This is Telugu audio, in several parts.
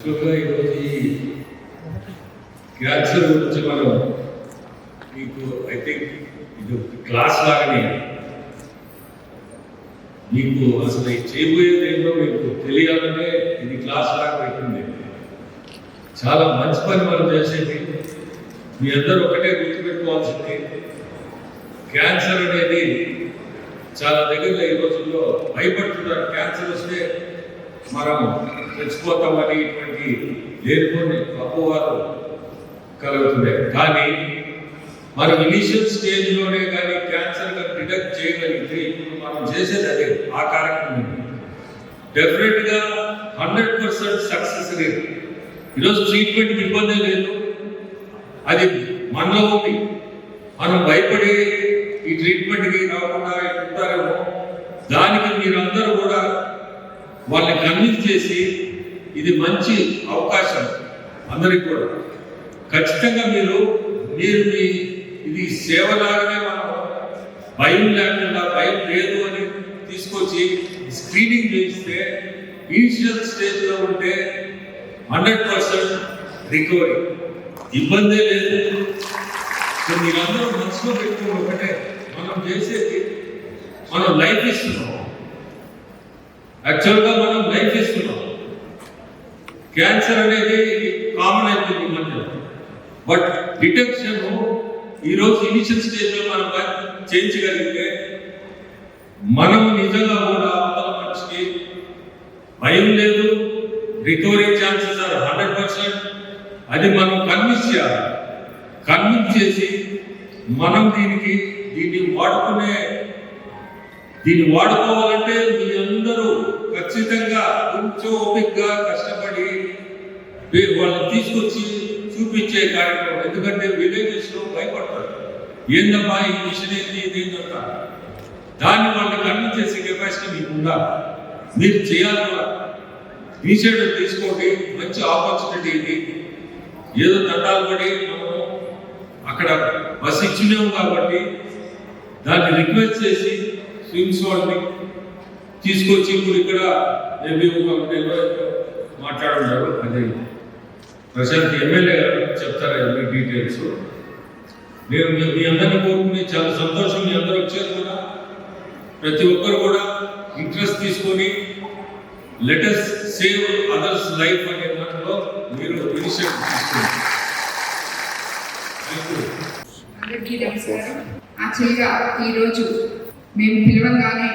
ఈరోజు ఈ క్యాన్సర్ గురించి మనం మీకు ఐ థింక్ ఇది క్లాస్ లాగానే మీకు అసలు చేయబోయేది ఏంటో మీకు తెలియాలంటే ఇది క్లాస్ లాగా పెట్టింది. చాలా మంచి పని మనం చేసేది. మీ అందరూ ఒకటే గుర్తుపెట్టుకోవాల్సింది. క్యాన్సర్ అనేది చాలా దగ్గరలో ఈ రోజుల్లో భయపడుతున్నారు క్యాన్సర్ వస్తే మనం చచ్చిపోతామని ఇటువంటి లేనిపోని అపోవాలు కలుగుతున్నాయి కానీ మనం ఇనిషియల్ స్టేజ్లోనే కానీ క్యాన్సర్ డిటెక్ట్ చేయగలిగితే ఇప్పుడు మనం చేసేది అదే ఆ కార్యక్రమం డెఫినెట్గా హండ్రెడ్ పర్సెంట్ సక్సెస్ రేట్ ఈరోజు ట్రీట్మెంట్కి ఇబ్బంది లేదు అది మనలో ఉంది మనం భయపడి ఈ ట్రీట్మెంట్కి రాకుండా ఉంటారేమో దానికి మీరందరూ కూడా వాళ్ళని కన్విన్స్ చేసి ఇది మంచి అవకాశం అందరికి కూడా. ఖచ్చితంగా మీరు మీరు మీ ఇది సేవలాగానే మనం భయం లేకుండా భయం లేదు అని తీసుకొచ్చి స్క్రీనింగ్ చేయిస్తే ఇనిషియల్ స్టేజ్లో ఉంటే హండ్రెడ్ పర్సెంట్ రికవరీ ఇబ్బందే లేదు. సో మీరందరూ మనసులో పెట్టుకుని ఒకటే. మనం చేసేది మనం లైఫ్ ఇస్తున్నాం యాక్చువల్గా మనం లైఫ్ ఇస్తున్నాం క్యాన్సర్ అనేది కామన్ అయిపోయింది మధ్య బట్ డిటెక్షన్ ఈరోజు ఇనిషియల్ స్టేజ్లో మనం చేయించగలిగితే మనం నిజంగా కూడా అవతల మనిషికి భయం లేదు recovery chances are hundred percent. అది మనం కన్విన్స్ చేయాలి. కన్విన్స్ చేసి మనం దీనికి దీన్ని వాడుకునే దీన్ని వాడుకోవాలంటే మీ అందరూ ఖచ్చితంగా కొంచెం ఓపికగా కష్టపడి వీరు వాళ్ళని తీసుకొచ్చి చూపించే కార్యక్రమం. ఎందుకంటే విలేజెస్లో భయపడతారు. ఏందమ్మా ఈ మిషన్ ఏంటి ఇది దాన్ని వాళ్ళని కన్విన్స్ చేసే కెపాసిటీ మీకు ఉండాలి. మీరు చేయాలి ఇనిషియేటివ్ తీసుకోండి మంచి ఆపర్చునిటీ ఇది ఏదో తంటాలు పడి మనము అక్కడ బస్ ఇచ్చినాము కాబట్టి దాన్ని రిక్వెస్ట్ చేసి స్విమ్స్ వాళ్ళని తీసుకొచ్చి ఇప్పుడు ఇక్కడ మేబీ ఒక మాట్లాడున్నారు అదే ప్రశాంత్ ఎమ్మెల్యే గారు చెప్తారు అన్ని డీటెయిల్స్ నేను మీ- మీ అందరినీ కోరుకుని చాలా సంతోషం మీ అందరూ వచ్చారు కూడా ప్రతి ఒక్కరు కూడా ఇంట్రెస్ట్ తీసుకొని లెటెస్ట్ సేవ్ అదర్స్ లైఫ్ అనే దాంట్లో మీరు ఇనిషియేటివ్ తీసుకోండి. యాక్చువల్గా ఈరోజు మేము పిలవగానే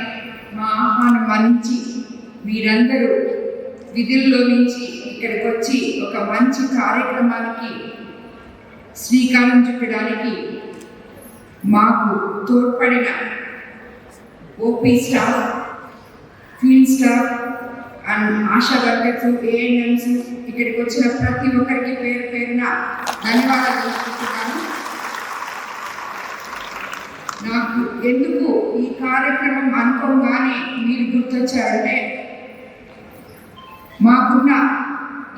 మా ఆహ్వానం మన్నించి మీరందరూ విధుల్లో నుంచి ఇక్కడికి వచ్చి ఒక మంచి కార్యక్రమానికి శ్రీకారం చుట్టడానికి మాకు తోడ్పడిన OP staff field staff and ASHA workers ANMs ఇక్కడికి వచ్చిన ప్రతి ఒక్కరికి పేరు పేరున ధన్యవాదాలు తెలుపుతున్నాను. నాకు ఎందుకు ఈ కార్యక్రమం అనుకోగానే మీరు గుర్తొచ్చారంటే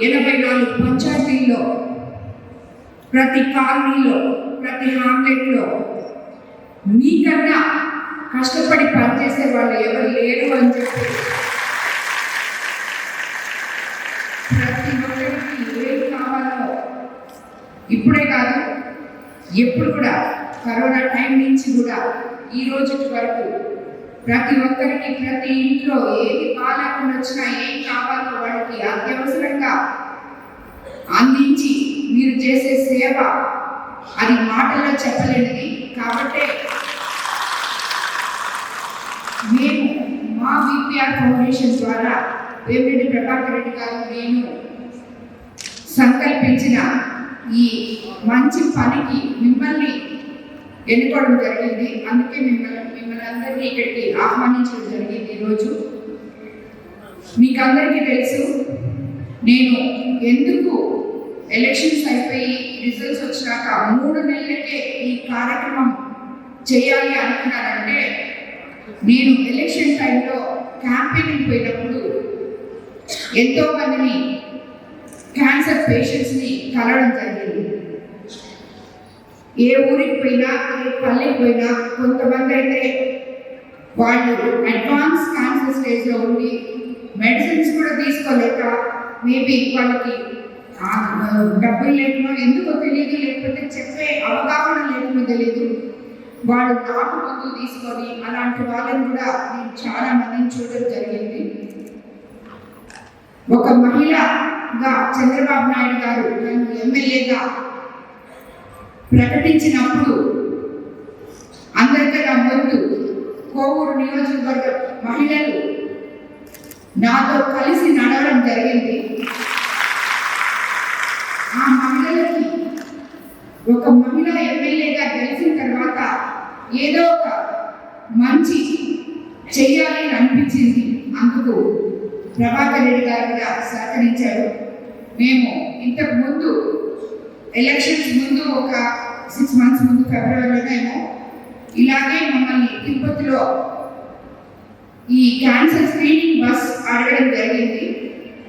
ఎనభై నాలుగు పంచాయతీల్లో ప్రతి కాలనీలో ప్రతి హామ్లెట్లో మీకన్నా కష్టపడి పనిచేసే వాళ్ళు ఎవరు లేరు అని చెప్పి ప్రతి ఒక్కరికి ఏం కావాలో ఇప్పుడే కాదు ఎప్పుడు కూడా కరోనా టైం నుంచి కూడా ఈ రోజు వరకు ప్రతి ఒక్కరికి ప్రతి ఇంట్లో ఏది బాగాలేకుండా వచ్చినా ఏం కావాలో వాళ్ళకి అత్యవసరంగా అందించి మీరు చేసే సేవ అది మాటల్లో చెప్పలేనిది. కాబట్టే మేము మా విపిఆర్ ఫౌండేషన్ ద్వారా వేమిరెడ్డి ప్రభాకర్ రెడ్డి గారు నేను సంకల్పించిన ఈ మంచి పనికి మిమ్మల్ని ఎన్నుకోవడం జరిగింది. అందుకే మిమ్మల్ని మిమ్మల్ని అందరినీ ఇక్కడికి ఆహ్వానించడం జరిగింది ఈరోజు. మీకు అందరికీ తెలుసు నేను ఎందుకు ఎలక్షన్స్ అయిపోయి రిజల్ట్స్ వచ్చినాక మూడు నెలలకే ఈ కార్యక్రమం చేయాలి అనుకున్నానంటే నేను ఎలక్షన్ టైంలో క్యాంపెయినింగ్ పోయినప్పుడు ఎంతో మందిని క్యాన్సర్ పేషెంట్స్ని కలవడం జరిగింది. ఏ ఊరికి పోయినా ఏ పల్లెకి పోయినా కొంతమంది అయితే వాళ్ళు అడ్వాన్స్ క్యాన్సర్ స్టేజ్లో ఉండి మెడిసిన్స్ కూడా తీసుకోలేక మేబీ వాళ్ళకి డబ్బులు లేకుండా ఎందుకో తెలియదు లేకపోతే చెప్పే అవగాహన లేకుండా తెలియదు. వాళ్ళు నాటు మందులు తీసుకొని అలాంటి వాళ్ళని కూడా నేను చాలా మందిని చూడడం జరిగింది. ఒక మహిళగా చంద్రబాబు నాయుడు గారు నన్ను ఎమ్మెల్యేగా ప్రకటించినప్పుడు అందరికన్నా ముందు కోవూరు నియోజకవర్గ మహిళలు నాతో కలిసి నడవడం జరిగింది. ఆ మహిళలకి ఒక మహిళ ఎమ్మెల్యేగా గెలిచిన తర్వాత ఏదో ఒక మంచి చెయ్యాలి అని అనిపించింది. అందుకు ప్రభాకర్ రెడ్డి గారు కూడా సహకరించారు. మేము ఇంతకు ముందు ఎలక్షన్స్ ముందు ఒక సిక్స్ మంత్స్ ముందు ఫిబ్రవరిలోనేమో ఇలాగే మమ్మల్ని తిరుపతిలో ఈ క్యాన్సర్ స్క్రీనింగ్ బస్ అడగడం జరిగింది.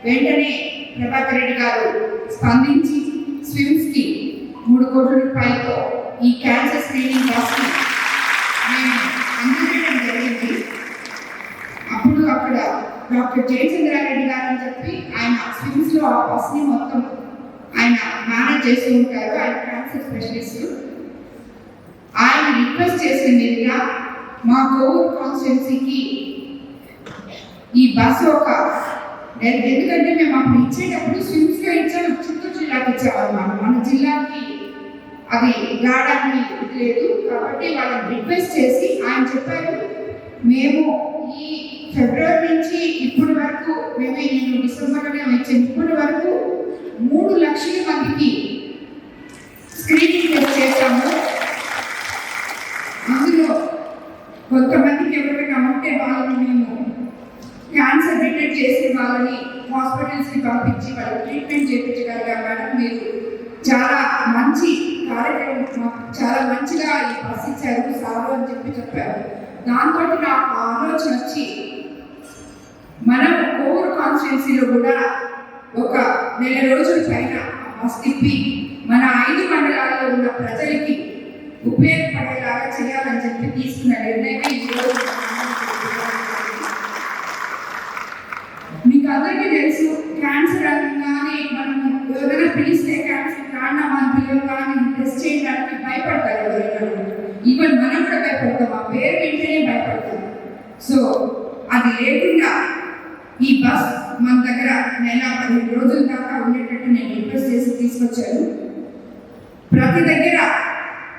వెంటనే ప్రభాకర్ రెడ్డి గారు స్పందించి స్విమ్స్కి మూడు కోట్ల రూపాయలతో ఈ క్యాన్సర్ స్క్రీనింగ్ బస్ మేము అందజేయడం జరిగింది. అప్పుడు అక్కడ డాక్టర్ జయచంద్రారెడ్డి గారు అని చెప్పి ఆయన స్విమ్స్లో ఆ బస్ని మొత్తం ఆయన మేనేజ్ చేస్తూ ఉంటారు. ఆయన క్యాన్సర్ స్పెషలిస్ట్ ఆయన రిక్వెస్ట్ చేసింది మా కోవూరు కాన్స్టిట్యున్సీకి ఈ బస్సు ఒక ఎందుకంటే మేము అప్పుడు ఇచ్చేటప్పుడు స్విమ్స్లో ఇచ్చాము. చిత్తూరు జిల్లాకి ఇచ్చామన్నమాట మన జిల్లాకి అది రావడానికి లేదు. కాబట్టి వాళ్ళని రిక్వెస్ట్ చేసి ఆయన చెప్పారు మేము ఈ ఫిబ్రవరి నుంచి ఇప్పటి వరకు మేమే నేను డిసెంబర్లోనే వచ్చాను మూడు లక్షల మందికి స్క్రీనింగ్ టెస్ట్ చేశాము. అందులో కొంతమందికి ఎవరికైనా ఉంటే వాళ్ళని మేము క్యాన్సర్ డిటెక్ట్ చేసిన వాళ్ళని హాస్పిటల్స్కి పంపించి వాళ్ళకి ట్రీట్మెంట్ చేయించగలిగాం మేడం. మీరు చాలా మంచి కార్యక్రమం చాలా మంచిగా ఈ బస్ ఇచ్చారు సారు అని చెప్పి చెప్పారు. దాంతో నాకు ఆలోచన వచ్చి మనం కోర్ కాన్స్టిట్యున్సీలో కూడా ఒక నెల రోజుల పైన తిప్పి మన ఐదు మండలాల్లో ఉన్న ప్రజలకి ఉపయోగపడేలాగా చేయాలని చెప్పి తీసుకున్న నిర్ణయమే ఈరోజు మీకు అందరికీ తెలుసు క్యాన్సర్ అనగానే మనం ఎవరైనా పిలిస్తే క్యాన్సర్ కారణం అని కానీ టెస్ట్ చేయడానికి భయపడతారు ఎవరైనా. ఈవెన్ మనం కూడా భయపడతాం ఆ పేరు వింటేనే భయపడతాం సో అది లేకుండా ఈ బస్ మన దగ్గర నెల పదిహేను రోజుల దాకా ఉండేటట్టు నేను రిక్వెస్ట్ చేసి తీసుకొచ్చాను ప్రతి దగ్గర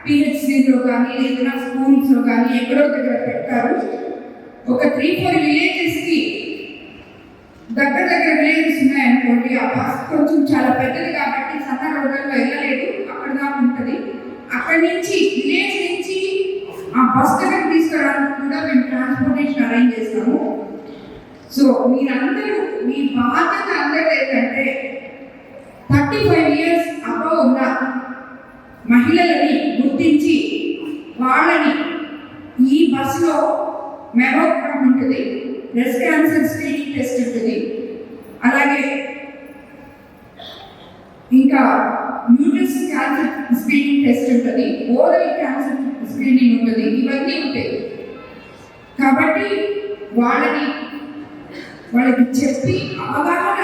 పిహెచ్సిలో కానీ ఏదైనా స్కూల్స్లో కానీ ఎక్కడో దగ్గర పెడతారు. ఒక త్రీ ఫోర్ విలేజెస్కి దగ్గర దగ్గర విలేజెస్ ఉన్నాయనుకోండి ఆ బస్ కొంచెం చాలా పెద్దది కాబట్టి సన్న రోడ్లలో వెళ్ళలేదు అక్కడ దాకా ఉంటుంది. అక్కడి నుంచి విలేజ్ నుంచి ఆ బస్ దగ్గర తీసుకురావడానికి కూడా మేము ట్రాన్స్పోర్టేషన్ అరేంజ్ చేస్తాము. సో మీరందరూ మీ బాధ్యత అందరూ ఏంటంటే థర్టీ ఫైవ్ ఇయర్స్ అబవ్ ఉన్న మహిళలని గుర్తించి వాళ్ళని ఈ బస్సులో మెమోగ్రామ్ ఉంటుంది. బ్రెస్ట్ క్యాన్సర్ స్క్రీనింగ్ టెస్ట్ ఉంటుంది. అలాగే ఇంకా న్యూట్రస్ క్యాన్సర్ స్క్రీనింగ్ టెస్ట్ ఉంటుంది. ఓరల్ క్యాన్సర్ స్క్రీనింగ్ ఉంటుంది. ఇవన్నీ ఉంటాయి. కాబట్టి వాళ్ళని వాళ్ళకి చెప్పి అవగాహన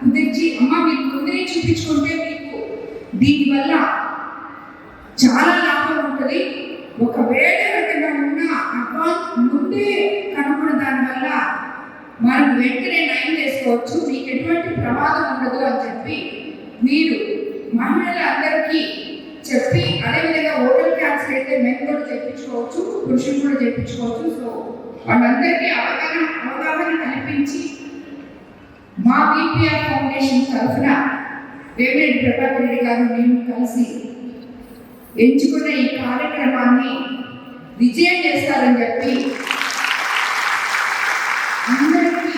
కుదిర్చి అమ్మ మీకు ముందే చూపించుకుంటే మీకు దీనివల్ల చాలా లాభం ఉంటుంది. ఒకవేళ ఎవరికైనా ఉన్న అకౌంట్ ముందే కనుక్కున్న దానివల్ల మనం వెంటనే నయం చేసుకోవచ్చు. మీకు ఎటువంటి ప్రమాదం ఉండదు అని చెప్పి మీరు మహిళలందరికీ చెప్పి అదేవిధంగా ఓటల్ క్యాన్సర్ అయితే మెన్ కూడా చేయించుకోవచ్చు పురుషులు కూడా చేయించుకోవచ్చు సో వాళ్ళందరికీ అవగాహన అవగాహన కల్పించి మా బీపీఆర్ ఫౌండేషన్ తరఫున వేమిరెడ్డి ప్రభాకర్ రెడ్డి గారు మేము కలిసి ఎంచుకున్న ఈ కార్యక్రమాన్ని విజయం చేస్తారని చెప్పి అందరికీ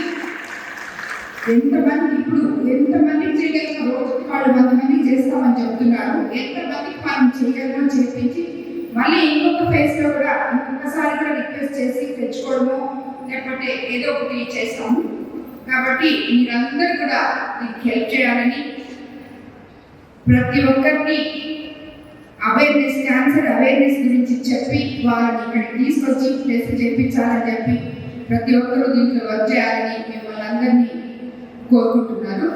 ఎంతమంది ఇప్పుడు ఎంతమంది చేయగలిగిన రోజుకి వాళ్ళు వంద మంది చేస్తామని చెప్తున్నారు. ఎంతమందికి మనం చేయగలమో చేపించి మళ్ళీ ఇంకొక ఫేస్లో కూడా ఇంకొకసారి కూడా రిక్వెస్ట్ చేసి తెచ్చుకోవడము లేకపోతే ఏదో ఒకటి చేస్తాము. కాబట్టి మీరందరూ కూడా దీనికి హెల్ప్ చేయాలని ప్రతి ఒక్కరిని అవేర్నెస్ క్యాన్సర్ అవేర్నెస్ గురించి చెప్పి వాళ్ళని ఇక్కడికి తీసుకొచ్చి టెస్ట్ చేయించాలని చెప్పి ప్రతి ఒక్కరూ దీంట్లో వర్క్ చేయాలని మిమ్మల్ని అందరినీ కోరుకుంటున్నాను.